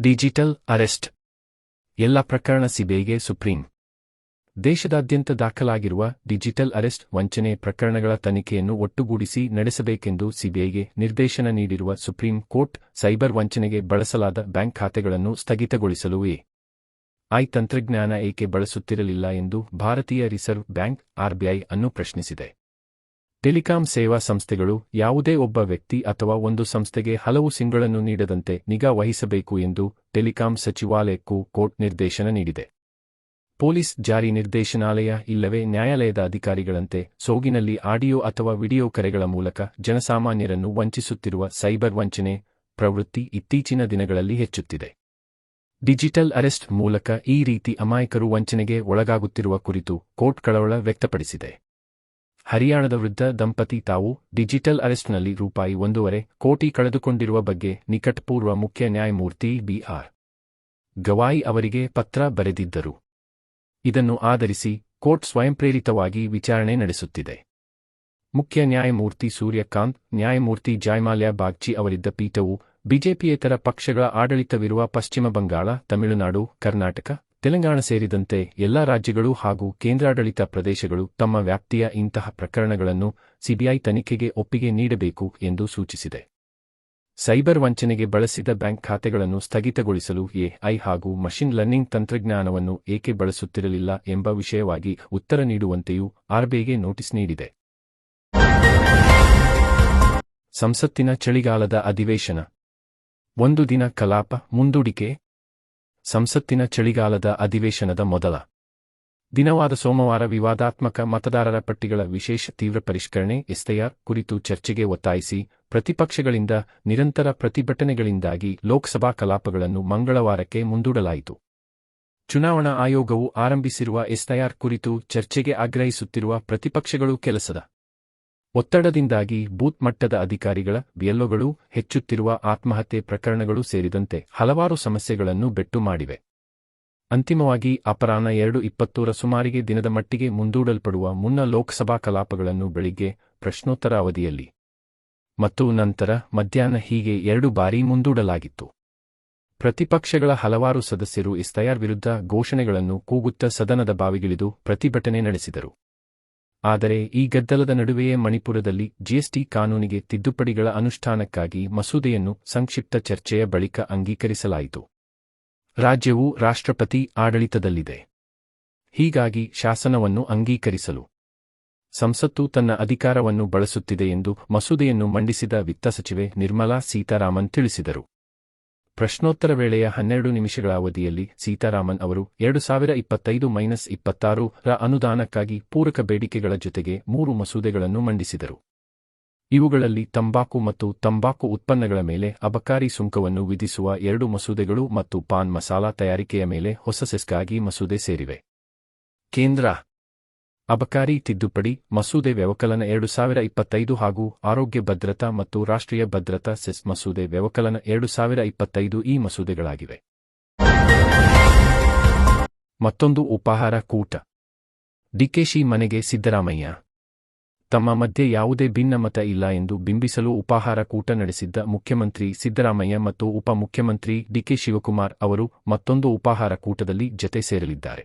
Digital arrest. ಎಲ್ಲ ಪ್ರಕರಣ ಸಿಬಿಐಗೆ ಸುಪ್ರೀಂ. ದೇಶದಾದ್ಯಂತ ದಾಖಲಾಗಿರುವ ಡಿಜಿಟಲ್ ಅರೆಸ್ಟ್ ವಂಚನೆ ಪ್ರಕರಣಗಳ ತನಿಖೆಯನ್ನು ಒಟ್ಟುಗೂಡಿಸಿ ನಡೆಸಬೇಕೆಂದು ಸಿಬಿಐಗೆ ನಿರ್ದೇಶನ ನೀಡಿರುವ ಸುಪ್ರೀಂ ಕೋರ್ಟ್ ಸೈಬರ್ ವಂಚನೆಗೆ ಬಳಸಲಾದ ಬ್ಯಾಂಕ್ ಖಾತೆಗಳನ್ನು ಸ್ಥಗಿತಗೊಳಿಸಲು ಎ ಐ ತಂತ್ರಜ್ಞಾನ ಏಕೆ ಬಳಸುತ್ತಿರಲಿಲ್ಲ ಎಂದು ಭಾರತೀಯ ರಿಸರ್ವ್ ಬ್ಯಾಂಕ್ ಆರ್ಬಿಐ ಅನ್ನು ಪ್ರಶ್ನಿಸಿದೆ. ಟೆಲಿಕಾಂ ಸೇವಾ ಸಂಸ್ಥೆಗಳು ಯಾವುದೇ ಒಬ್ಬ ವ್ಯಕ್ತಿ ಅಥವಾ ಒಂದು ಸಂಸ್ಥೆಗೆ ಹಲವು ಸಿಂಗಳನ್ನು ನೀಡದಂತೆ ನಿಗಾ ವಹಿಸಬೇಕು ಎಂದು ಟೆಲಿಕಾಂ ಸಚಿವಾಲಯಕ್ಕೂ ಕೋರ್ಟ್ ನಿರ್ದೇಶನ ನೀಡಿದೆ. ಪೊಲೀಸ್ ಜಾರಿ ನಿರ್ದೇಶನಾಲಯ ಇಲ್ಲವೇ ನ್ಯಾಯಾಲಯದ ಅಧಿಕಾರಿಗಳಂತೆ ಸೋಗಿನಲ್ಲಿ ಆಡಿಯೋ ಅಥವಾ ವಿಡಿಯೋ ಕರೆಗಳ ಮೂಲಕ ಜನಸಾಮಾನ್ಯರನ್ನು ವಂಚಿಸುತ್ತಿರುವ ಸೈಬರ್ ವಂಚನೆ ಪ್ರವೃತ್ತಿ ಇತ್ತೀಚಿನ ದಿನಗಳಲ್ಲಿ ಹೆಚ್ಚುತ್ತಿದೆ. ಡಿಜಿಟಲ್ ಅರೆಸ್ಟ್ ಮೂಲಕ ಈ ರೀತಿ ಅಮಾಯಕರು ವಂಚನೆಗೆ ಒಳಗಾಗುತ್ತಿರುವ ಕುರಿತು ಕೋರ್ಟ್ ಕಳವಳ ವ್ಯಕ್ತಪಡಿಸಿದೆ. ಹರಿಯಾಣದ ವೃದ್ಧ ದಂಪತಿ ತಾವು ಡಿಜಿಟಲ್ ಅರೆಸ್ಟ್ನಲ್ಲಿ ರೂಪಾಯಿ ಒಂದೂವರೆ ಕೋಟಿ ಕಳೆದುಕೊಂಡಿರುವ ಬಗ್ಗೆ ನಿಕಟಪೂರ್ವ ಮುಖ್ಯ ನ್ಯಾಯಮೂರ್ತಿ ಬಿಆರ್. ಗವಾಯಿ ಅವರಿಗೆ ಪತ್ರ ಬರೆದಿದ್ದರು. ಇದನ್ನು ಆಧರಿಸಿ ಕೋರ್ಟ್ ಸ್ವಯಂಪ್ರೇರಿತವಾಗಿ ವಿಚಾರಣೆ ನಡೆಸುತ್ತಿದೆ. ಮುಖ್ಯ ನ್ಯಾಯಮೂರ್ತಿ ಸೂರ್ಯಕಾಂತ್, ನ್ಯಾಯಮೂರ್ತಿ ಜಾಯ್ಮಾಲ್ಯ ಬಾಗ್ಚಿ ಅವರಿದ್ದ ಪೀಠವು ಬಿಜೆಪಿಯೇತರ ಪಕ್ಷಗಳ ಆಡಳಿತವಿರುವ ಪಶ್ಚಿಮ ಬಂಗಾಳ, ತಮಿಳುನಾಡು, ಕರ್ನಾಟಕ ತೆಲಂಗಾಣ ಸೇರಿದಂತೆ ಎಲ್ಲಾ ರಾಜ್ಯಗಳು ಹಾಗೂ ಕೇಂದ್ರಾಡಳಿತ ಪ್ರದೇಶಗಳು ತಮ್ಮ ವ್ಯಾಪ್ತಿಯ ಇಂತಹ ಪ್ರಕರಣಗಳನ್ನು ಸಿಬಿಐ ತನಿಖೆಗೆ ಒಪ್ಪಿಗೆ ನೀಡಬೇಕು ಎಂದು ಸೂಚಿಸಿದೆ. ಸೈಬರ್ ವಂಚನೆಗೆ ಬಳಸಿದ ಬ್ಯಾಂಕ್ ಖಾತೆಗಳನ್ನು ಸ್ಥಗಿತಗೊಳಿಸಲು ಎಐ ಹಾಗೂ ಮಷಿನ್ ಲರ್ನಿಂಗ್ ತಂತ್ರಜ್ಞಾನವನ್ನು ಏಕೆ ಬಳಸುತ್ತಿರಲಿಲ್ಲ ಎಂಬ ವಿಷಯವಾಗಿ ಉತ್ತರ ನೀಡುವಂತೆಯೂ ಆರ್ಬಿಐಗೆ ನೋಟಿಸ್ ನೀಡಿದೆ. ಸಂಸತ್ತಿನ ಚಳಿಗಾಲದ ಅಧಿವೇಶನ. ಒಂದು ದಿನ ಕಲಾಪ, ಮುಂದೂಡಿಕೆ ಸಂಸತ್ತಿನ ಚಳಿಗಾಲದ ಅಧಿವೇಶನದ ಮೊದಲ ದಿನವಾದ ಸೋಮವಾರ ವಿವಾದಾತ್ಮಕ ಮತದಾರರ ಪಟ್ಟಿಗಳ ವಿಶೇಷ ತೀವ್ರ ಪರಿಷ್ಕರಣೆ ಎಸ್ಐಆರ್ ಕುರಿತು ಚರ್ಚೆಗೆ ಒತ್ತಾಯಿಸಿ ಪ್ರತಿಪಕ್ಷಗಳಿಂದ ನಿರಂತರ ಪ್ರತಿಭಟನೆಗಳಿಂದಾಗಿ ಲೋಕಸಭಾ ಕಲಾಪಗಳನ್ನು ಮಂಗಳವಾರಕ್ಕೆ ಮುಂದೂಡಲಾಯಿತು. ಚುನಾವಣಾ ಆಯೋಗವು ಆರಂಭಿಸಿರುವ ಎಸ್ಐಆರ್ ಕುರಿತು ಚರ್ಚೆಗೆ ಆಗ್ರಹಿಸುತ್ತಿರುವ ಪ್ರತಿಪಕ್ಷಗಳು ಕೆಲಸದ ಒತ್ತಡದಿಂದಾಗಿ ಬೂತ್ ಮಟ್ಟದ ಅಧಿಕಾರಿಗಳ ಬಿಎಲ್ಒಗಳು ಹೆಚ್ಚುತ್ತಿರುವ ಆತ್ಮಹತ್ಯೆ ಪ್ರಕರಣಗಳು ಸೇರಿದಂತೆ ಹಲವಾರು ಸಮಸ್ಯೆಗಳನ್ನು ಬೆಟ್ಟು ಮಾಡಿವೆ. ಅಂತಿಮವಾಗಿ ಅಪರಾಹ್ನ ಎರಡು ಇಪ್ಪತ್ತೂರ ಸುಮಾರಿಗೆ ದಿನದ ಮಟ್ಟಿಗೆ ಮುಂದೂಡಲ್ಪಡುವ ಮುನ್ನ ಲೋಕಸಭಾ ಕಲಾಪಗಳನ್ನು ಬೆಳಿಗ್ಗೆ ಪ್ರಶ್ನೋತ್ತರ ಅವಧಿಯಲ್ಲಿ ಮತ್ತು ನಂತರ ಮಧ್ಯಾಹ್ನ ಹೀಗೆ ಎರಡು ಬಾರಿ ಮುಂದೂಡಲಾಗಿತ್ತು. ಪ್ರತಿಪಕ್ಷಗಳ ಹಲವಾರು ಸದಸ್ಯರು ಇಸ್ತಯಾರ್ ವಿರುದ್ಧ ಘೋಷಣೆಗಳನ್ನು ಕೂಗುತ್ತ ಸದನದ ಬಾವಿಗಿಳಿದು ಪ್ರತಿಭಟನೆ ನಡೆಸಿದರು. ಆದರೆ ಈ ಗದ್ದಲದ ನಡುವೆಯೇ ಮಣಿಪುರದಲ್ಲಿ ಜಿಎಸ್ಟಿ ಕಾನೂನಿಗೆ ತಿದ್ದುಪಡಿಗಳ ಅನುಷ್ಠಾನಕ್ಕಾಗಿ ಮಸೂದೆಯನ್ನು ಸಂಕ್ಷಿಪ್ತ ಚರ್ಚೆಯ ಬಳಿಕ ಅಂಗೀಕರಿಸಲಾಯಿತು. ರಾಜ್ಯವು ರಾಷ್ಟ್ರಪತಿ ಆಡಳಿತದಲ್ಲಿದೆ. ಹೀಗಾಗಿ ಶಾಸನವನ್ನು ಅಂಗೀಕರಿಸಲು ಸಂಸತ್ತು ತನ್ನ ಅಧಿಕಾರವನ್ನು ಬಳಸುತ್ತಿದೆ ಎಂದು ಮಸೂದೆಯನ್ನು ಮಂಡಿಸಿದ ವಿತ್ತ ಸಚಿವೆ ನಿರ್ಮಲಾ ಸೀತಾರಾಮನ್ ತಿಳಿಸಿದರು. ಪ್ರಶ್ನೋತ್ತರ ವೇಳೆಯ ಹನ್ನೆರಡು ನಿಮಿಷಗಳ ಅವಧಿಯಲ್ಲಿ ಸೀತಾರಾಮನ್ ಅವರು ಎರಡು ಸಾವಿರ ಇಪ್ಪತ್ತೈದು ಮೈನಸ್ ಇಪ್ಪತ್ತಾರು ರ ಅನುದಾನಕ್ಕಾಗಿ ಪೂರಕ ಬೇಡಿಕೆಗಳ ಜೊತೆಗೆ ಮೂರು ಮಸೂದೆಗಳನ್ನು ಮಂಡಿಸಿದರು. ಇವುಗಳಲ್ಲಿ ತಂಬಾಕು ಮತ್ತು ತಂಬಾಕು ಉತ್ಪನ್ನಗಳ ಮೇಲೆ ಅಬಕಾರಿ ಸುಂಕವನ್ನು ವಿಧಿಸುವ ಎರಡು ಮಸೂದೆಗಳು ಮತ್ತು ಪಾನ್ ಮಸಾಲಾ ತಯಾರಿಕೆಯ ಮೇಲೆ ಹೊಸ ಸೆಸ್ಗಾಗಿ ಮಸೂದೆ ಸೇರಿವೆ. ಕೇಂದ್ರ ಅಬಕಾರಿ ತಿದ್ದುಪಡಿ, ಮಸೂದೆ ವ್ಯವಕಲನ ಎರಡು ಸಾವಿರ ಇಪ್ಪತ್ತೈದು ಹಾಗೂ ಆರೋಗ್ಯ ಭದ್ರತಾ ಮತ್ತು ರಾಷ್ಟ್ರೀಯ ಭದ್ರತಾ ಸೆಸ್ ಮಸೂದೆ ವ್ಯವಕಲನ ಎರಡು ಸಾವಿರ ಇಪ್ಪತ್ತೈದು ಈ ಮಸೂದೆಗಳಾಗಿವೆ. ಮತ್ತೊಂದು ಉಪಾಹಾರ ಕೂಟ. ಡಿಕೆಶಿ ಮನೆಗೆ ಸಿದ್ದರಾಮಯ್ಯ. ತಮ್ಮ ಮಧ್ಯೆ ಯಾವುದೇ ಭಿನ್ನಮತ ಇಲ್ಲ ಎಂದು ಬಿಂಬಿಸಲು ಉಪಾಹಾರ ಕೂಟ ನಡೆಸಿದ್ದ ಮುಖ್ಯಮಂತ್ರಿ ಸಿದ್ದರಾಮಯ್ಯ ಮತ್ತು ಉಪಮುಖ್ಯಮಂತ್ರಿ ಡಿಕೆ ಶಿವಕುಮಾರ್ ಅವರು ಮತ್ತೊಂದು ಉಪಾಹಾರ ಕೂಟದಲ್ಲಿ ಜತೆ ಸೇರಲಿದ್ದಾರೆ.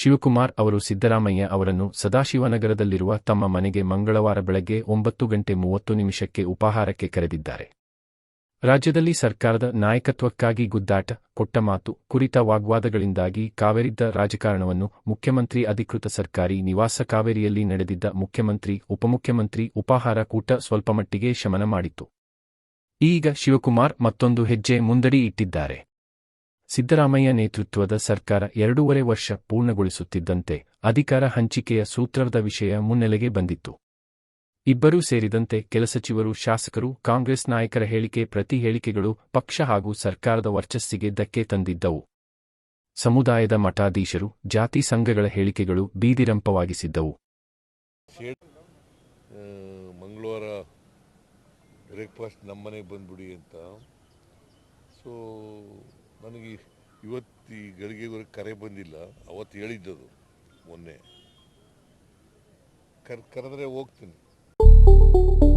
ಶಿವಕುಮಾರ್ ಅವರು ಸಿದ್ದರಾಮಯ್ಯ ಅವರನ್ನು ಸದಾಶಿವನಗರದಲ್ಲಿರುವ ತಮ್ಮ ಮನೆಗೆ ಮಂಗಳವಾರ ಬೆಳಗ್ಗೆ ಒಂಬತ್ತು ಗಂಟೆ ಮೂವತ್ತು ನಿಮಿಷಕ್ಕೆ ಉಪಾಹಾರಕ್ಕೆ ಕರೆದಿದ್ದಾರೆ. ರಾಜ್ಯದಲ್ಲಿ ಸರ್ಕಾರದ ನಾಯಕತ್ವಕ್ಕಾಗಿ ಗುದ್ದಾಟ, ಕೊಟ್ಟ ಮಾತು, ಕುರಿತ ವಾಗ್ವಾದಗಳಿಂದಾಗಿ ಕಾವೇರಿದ್ದ ರಾಜಕಾರಣವನ್ನು ಮುಖ್ಯಮಂತ್ರಿ ಅಧಿಕೃತ ಸರ್ಕಾರಿ ನಿವಾಸ ಕಾವೇರಿಯಲ್ಲಿ ನಡೆದಿದ್ದ ಮುಖ್ಯಮಂತ್ರಿ, ಉಪಮುಖ್ಯಮಂತ್ರಿ ಉಪಾಹಾರ ಕೂಟ ಸ್ವಲ್ಪಮಟ್ಟಿಗೆ ಶಮನ ಮಾಡಿತು ಈಗ ಶಿವಕುಮಾರ್ ಮತ್ತೊಂದು ಹೆಜ್ಜೆ ಮುಂದಡಿ ಇಟ್ಟಿದ್ದಾರೆ. ಸಿದ್ದರಾಮಯ್ಯ ನೇತೃತ್ವದ ಸರ್ಕಾರ ಎರಡೂವರೆ ವರ್ಷ ಪೂರ್ಣಗೊಳಿಸುತ್ತಿದ್ದಂತೆ ಅಧಿಕಾರ ಹಂಚಿಕೆಯ ಸೂತ್ರದ ವಿಷಯ ಮುನ್ನೆಲೆಗೆ ಬಂದಿತ್ತು. ಇಬ್ಬರೂ ಸೇರಿದಂತೆ ಕೆಲ ಸಚಿವರು, ಶಾಸಕರು, ಕಾಂಗ್ರೆಸ್ ನಾಯಕರ ಹೇಳಿಕೆ ಪ್ರತಿ ಹೇಳಿಕೆಗಳು ಪಕ್ಷ ಹಾಗೂ ಸರ್ಕಾರದ ವರ್ಚಸ್ಸಿಗೆ ಧಕ್ಕೆ ತಂದಿದ್ದವು. ಸಮುದಾಯದ ಮಠಾಧೀಶರು, ಜಾತಿ ಸಂಘಗಳ ಹೇಳಿಕೆಗಳು ಬೀದಿರಂಪವಾಗಿಸಿದ್ದವು. ಮಂಗಳವಾರ ಬ್ರೇಕ್ಫಾಸ್ಟ್ ನಮ್ಮನೆಗೆ ಬಂದ್ಬಿಡಿ ಅಂತ. ಸೊ ನನಗೆ ಇವತ್ತು ಈ ಗಳಿಗೆವರೆಗೆ ಕರೆ ಬಂದಿಲ್ಲ ಅವತ್ತು ಹೇಳಿದ್ದದು ಮೊನ್ನೆ. ಕರ್ ಕರೆದ್ರೆ ಹೋಗ್ತೀನಿ.